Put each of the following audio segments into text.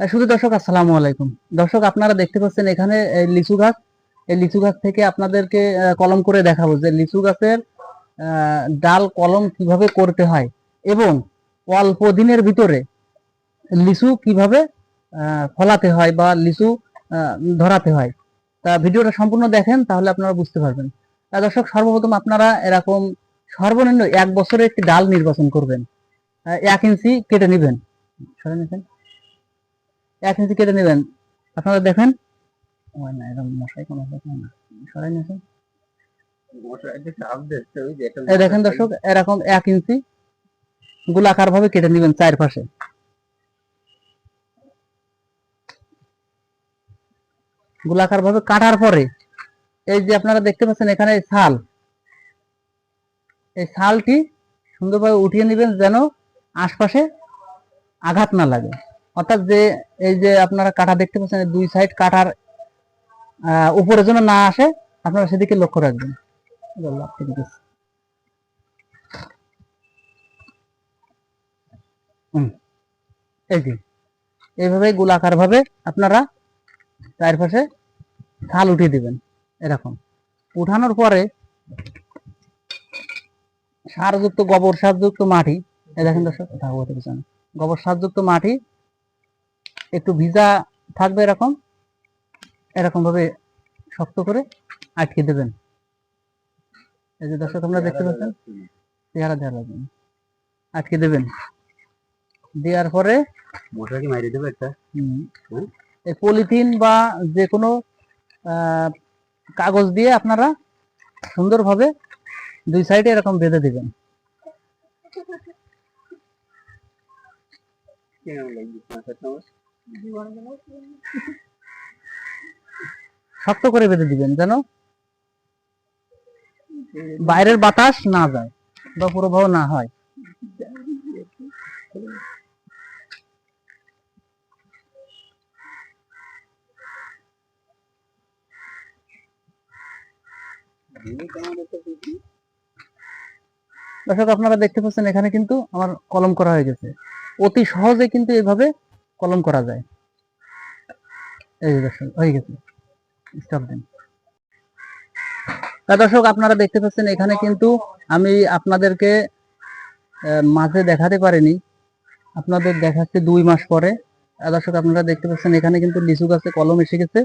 শুধু দর্শক, আসসালামু আলাইকুম। দর্শক, আপনারা দেখতে পাচ্ছেন এখানে লিচু গাছ। এই লিচু গাছ থেকে আপনাদেরকে কলম করে দেখাবো যে লিচু গাছের ডাল কলম কীভাবে করতে হয় এবং অল্প দিনের ভিতরে লিচু কীভাবে ফলাতে হয় বা লিচু ধরাতে হয়। তা ভিডিওটা সম্পূর্ণ দেখেন, তাহলে আপনারা বুঝতে পারবেন। দর্শক, সর্বপ্রথম আপনারা এরকম সর্বনিম্ন এক বছরে একটি ডাল নির্বাচন করবেন। এক ইঞ্চি কেটে নেবেন। সরে নিয়েছেন এক ইঞ্চি কেটে নেবেন। আপনারা দেখেন। ও না এরকম মশাই কোনো ব্যাপার না। সরাই নিয়েছেন দেখেন দর্শক এরকম এক ইঞ্চি গোলাকার ভাবে কেটে নেবেন চারপাশে। গোলাকার ভাবে কাটার পরে এই যে আপনারা দেখতে পাচ্ছেন এখানে ছাল এই ছালটি সুন্দরভাবে উঠিয়ে নেবেন যেন আশপাশে আঘাত না লাগে। অর্থাৎ যে এই যে আপনারা কাটা দেখতে পাচ্ছেন, দুই সাইড কাটার উপরে যেন না আসে, আপনারা সেদিকে লক্ষ্য রাখবেন। এই এইভাবে গোলাকার ভাবে আপনারা চারপাশে ছাল উঠিয়ে দিবেন, এরকম। উঠানোর পরে সারযুক্ত গোবর সারযুক্ত মাটি, এই দেখেন দর্শক হতে পিছনে গোবর সারযুক্ত মাটি একটু ভিজা থাকবে এরকম এরকম ভাবে শক্ত করে আটকে দেবেন। এই যে দর্শক আমরা দেখতে পাচ্ছেন? চেহারা দেওয়া লাগবে আটকে দেবেন। দেওয়ার পরে কি মাইরে দেবে একটা। এই পলিথিন বা যে কোনো কাগজ দিয়ে আপনারা সুন্দরভাবে দুই সাইডে এরকম বেঁধে দিবেন। শক্ত করে বেঁধে দিবেন যেন বাইরের বাতাস না যায় বা প্রবাহ না হয়। দর্শক, আপনারা দেখতে পাচ্ছেন এখানে কিন্তু আমার কলম করা হয়ে গেছে। অতি সহজে কিন্তু এভাবে কলম করা যায়। এই দর্শক হয়ে গেছে। স্টপ দেন। তা দর্শক, আপনারা দেখতে পাচ্ছেন, এখানে কিন্তু আমি আপনাদেরকে মাঝে দেখাতে পারিনি। আপনাদের দেখাচ্ছে দুই মাস পরে। দর্শক, আপনারা দেখতে পাচ্ছেন, এখানে কিন্তু লিচু গাছে কলম এসে গেছে।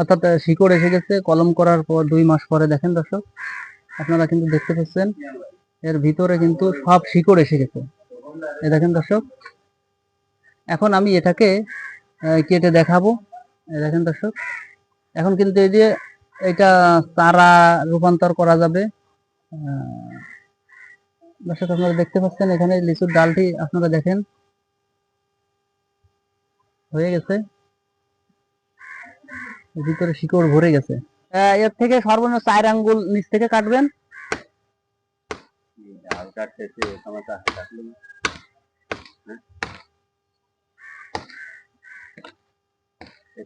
অর্থাৎ শিকড় এসে গেছে। কলম করার পর, দুই মাস পরে দেখেন দর্শক, আপনারা কিন্তু দেখতে পাচ্ছেন, এর ভিতরে কিন্তু সব শিকড় এসে গেছে। এ, দেখেন দর্শক এখন আমি এটাকে কেটে দেখাবো। দেখেন দর্শক। এখন কিন্তু এই যে এটা চারা রূপান্তর করা যাবে। দর্শক, আপনারা দেখতে পাচ্ছেন এখানে লিচুর ডালটি আপনারা দেখেন। হয়ে গেছে। ভিতরে শিকড় ভরে গেছে। এর থেকে সর্বনিম্ন চার আঙ্গুল নিচ থেকে কাটবেন।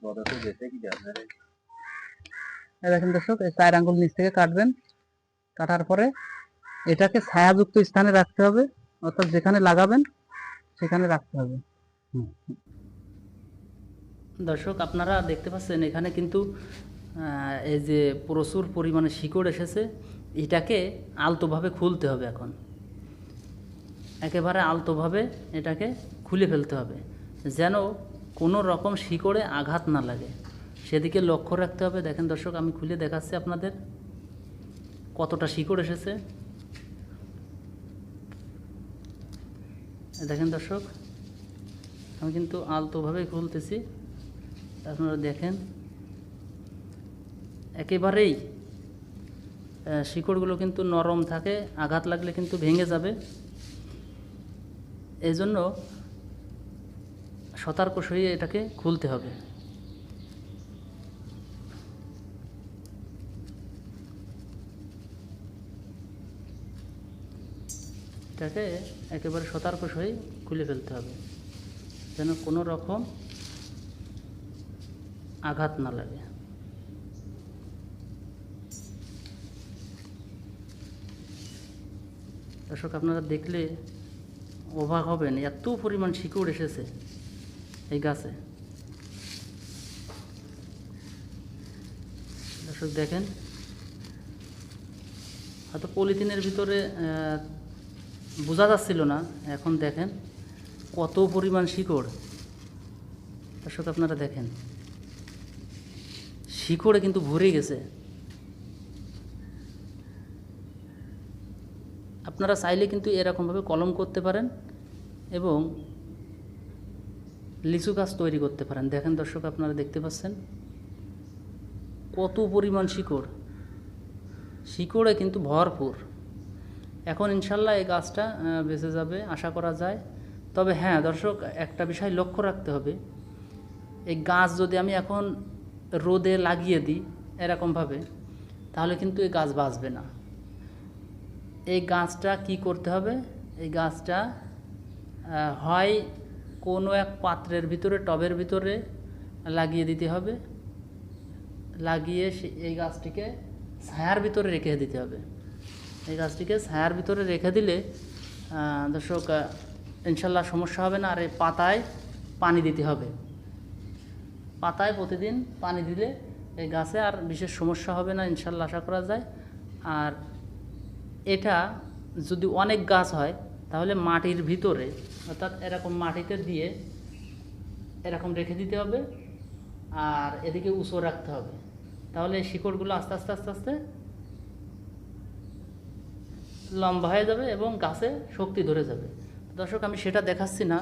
পদার্থ যেতে কি আপনার দেখেন দর্শক এই চার আঙ্গুল নিচ থেকে কাটবেন কাটার পরে এটাকে ছায়াযুক্ত স্থানে রাখতে হবে অর্থাৎ যেখানে লাগাবেন সেখানে রাখতে হবে। দর্শক আপনারা দেখতে পাচ্ছেন এখানে কিন্তু আহ, এই যে প্রচুর পরিমাণে শিকড় এসেছে এটাকে আলতোভাবে খুলতে হবে এখন। একেবারে আলতোভাবে এটাকে খুলে ফেলতে হবে যেন কোনো রকম শিকড়ে আঘাত না লাগে। সেদিকে লক্ষ্য রাখতে হবে। দেখেন দর্শক, আমি খুলে দেখাচ্ছি আপনাদের কতটা শিকড় এসেছে। দেখেন দর্শক, আমি কিন্তু আলতোভাবেই খুলতেছি। আপনারা দেখেন, একেবারেই শিকড়গুলো কিন্তু নরম থাকে, আঘাত লাগলে কিন্তু ভেঙে যাবে। এই জন্য সতর্ক সহিয়ে এটাকে খুলতে হবে। এটাকে একেবারে সতর্ক সহিত খুলে ফেলতে হবে, যেন কোনো রকম আঘাত না লাগে। দর্শক, আপনারা দেখলে অবাক হবেন, এত পরিমাণ শিকড় এসেছে। এই গাছে দর্শক দেখেন, হয়তো পলিথিনের ভিতরে বোঝা যাচ্ছিল না, এখন দেখেন কত পরিমাণ শিকড়। দর্শক আপনারা দেখেন, শিকড়ে কিন্তু ভরে গেছে। আপনারা চাইলে কিন্তু এরকমভাবে কলম করতে পারেন এবং লিচু গাছ তৈরি করতে পারেন। দেখেন দর্শক, আপনারা দেখতে পাচ্ছেন কত পরিমাণ শিকড়। শিকড়ে কিন্তু ভরপুর। এখন ইনশাল্লাহ এই গাছটা বেঁচে যাবে, আশা করা যায়। তবে হ্যাঁ দর্শক, একটা বিষয় লক্ষ্য রাখতে হবে। এই গাছ যদি আমি এখন রোদে লাগিয়ে দিই এরকমভাবে, তাহলে কিন্তু এই গাছ বাঁচবে না। এই গাছটা কি করতে হবে? এই গাছটা হয় কোনো এক পাত্রের ভিতরে, টবের ভিতরে লাগিয়ে দিতে হবে। লাগিয়ে এই গাছটিকে ছায়ার ভিতরে রেখে দিতে হবে। এই গাছটিকে ছায়ার ভিতরে রেখে দিলে দর্শক ইনশাল্লাহ সমস্যা হবে না। আর এই পাতায় পানি দিতে হবে। পাতায় প্রতিদিন পানি দিলে এই গাছে আর বিশেষ সমস্যা হবে না, ইনশাল্লাহ আশা করা যায়। আর এটা যদি অনেক গাছ হয় তাহলে মাটির ভিতরে, অর্থাৎ এরকম মাটিতে দিয়ে এরকম রেখে দিতে হবে আর এদিকে উঁচু রাখতে হবে। তাহলে শিকড়গুলো আস্তে আস্তে আস্তে আস্তে লম্বা হয়ে যাবে এবং গাছে শক্তি ধরে যাবে। দর্শক, আমি সেটা দেখাচ্ছি না।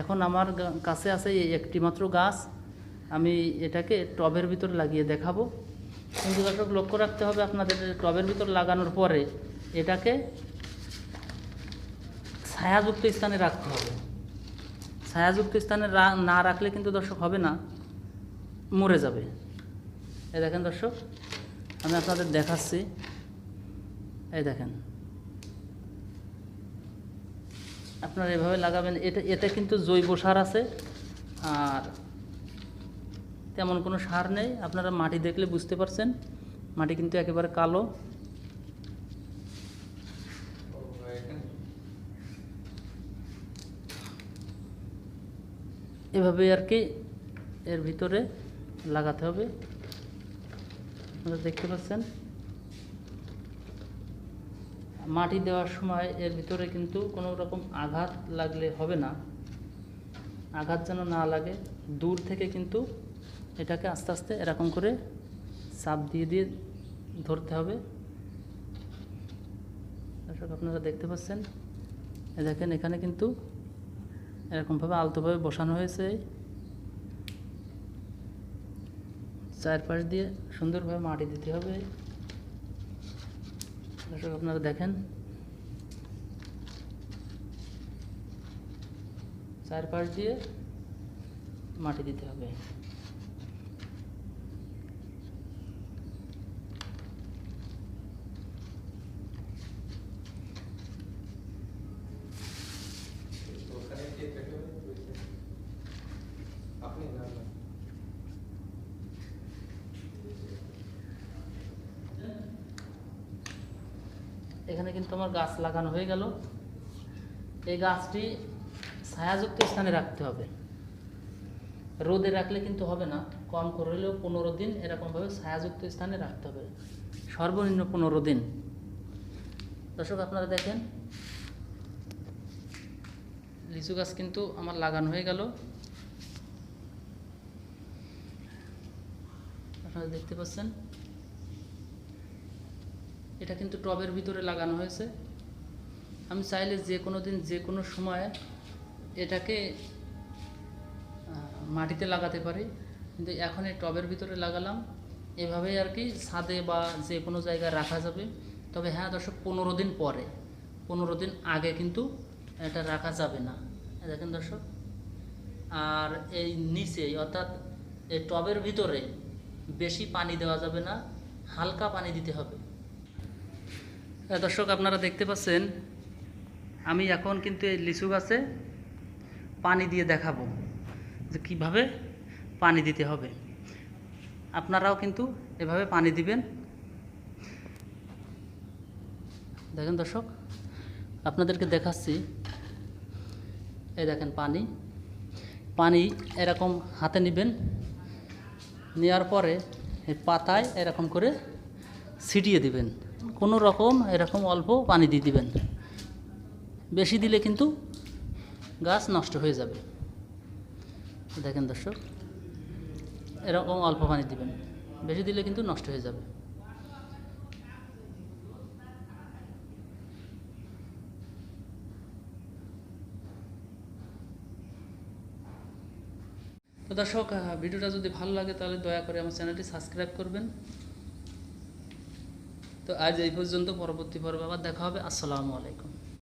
এখন আমার কাছে আছে একটি মাত্র গাছ। আমি এটাকে টবের ভিতর লাগিয়ে দেখাবো। কিন্তু দর্শক, লক্ষ্য রাখতে হবে আপনাদের টবের ভিতর লাগানোর পরে এটাকে ছায়াযুক্ত স্থানে রাখতে হবে। ছায়াযুক্ত স্থানে না রাখলে কিন্তু দর্শক হবে না, মরে যাবে। এই দেখেন দর্শক, আমি আপনাদের দেখাচ্ছি। এই দেখেন। আপনারা এভাবে লাগাবেন, এটা এতে কিন্তু জৈব সার আছে, আর তেমন কোনো সার নেই। আপনারা মাটি দেখলে বুঝতে পারছেন, মাটি কিন্তু একেবারে কালো। এভাবে আর কি এর ভিতরে লাগাতে হবে। আপনারা দেখতে পাচ্ছেন? মাটি দেওয়ার সময় এর ভিতরে কিন্তু কোনো রকম আঘাত লাগলে হবে না। আঘাত যেন না লাগে, দূর থেকে কিন্তু এটাকে আস্তে আস্তে এরকম করে চাপ দিয়ে দিয়ে ধরতে হবে। আপনারা দেখতে পাচ্ছেন? দেখেন, এখানে কিন্তু এরকমভাবে আলতোভাবে বসানো হয়েছে। চারপাশ দিয়ে সুন্দরভাবে মাটি দিতে হবে। দর্শক আপনারা দেখেন। চারপাশ দিয়ে মাটি দিতে হবে। এখানে কিন্তু আমার গাছ লাগানো হয়ে গেল। এই গাছটি ছায়াযুক্ত স্থানে রাখতে হবে। রোদে রাখলে কিন্তু হবে না, কম করে হলেও পনেরো দিন এরকমভাবে ছায়াযুক্ত স্থানে রাখতে হবে। সর্বনিম্ন পনেরো দিন। দর্শক, আপনারা দেখেন, লিচু গাছ কিন্তু আমার লাগানো হয়ে গেল। আপনারা দেখতে পাচ্ছেন এটা কিন্তু টবের ভিতরে লাগানো হয়েছে। আমি চাইলে যে কোনো দিন, যে কোনো সময় এটাকে মাটিতে লাগাতে পারি। কিন্তু এখন এই টবের ভিতরে লাগালাম। এভাবেই আর কি ছাদে বা যে কোনো জায়গায় রাখা যাবে। তবে হ্যাঁ দর্শক, পনেরো দিন পরে, পনেরো দিন আগে কিন্তু এটা রাখা যাবে না। দেখেন দর্শক, আর এই নিচে, অর্থাৎ এই টবের ভিতরে বেশি পানি দেওয়া যাবে না, হালকা পানি দিতে হবে। দর্শক, আপনারা দেখতে পাচ্ছেন, আমি এখন কিন্তু এই লিচু গাছে পানি দিয়ে দেখাবো যে কীভাবে পানি দিতে হবে। আপনারাও কিন্তু এভাবে পানি দিবেন। দেখেন দর্শক, আপনাদেরকে দেখাচ্ছি। এই দেখেন পানি। পানি এরকম হাতে নেবেন, নেওয়ার পরে পাতায় এরকম করে ছিটিয়ে দিবেন। কোনো রকম এরকম অল্প পানি দিয়ে দিবেন। বেশি দিলে কিন্তু গাছ নষ্ট হয়ে যাবে। দেখেন দর্শক, এরকম অল্প পানি দিবেন। বেশি দিলে কিন্তু নষ্ট হয়ে যাবে। দর্শক ভিডিওটা যদি ভালো লাগে তাহলে দয়া করে আমার চ্যানেলটি সাবস্ক্রাইব করবেন। তো আজ এই পর্যন্ত পরবর্তী পর্বে আবার দেখা হবে। আসসালামু আলাইকুম।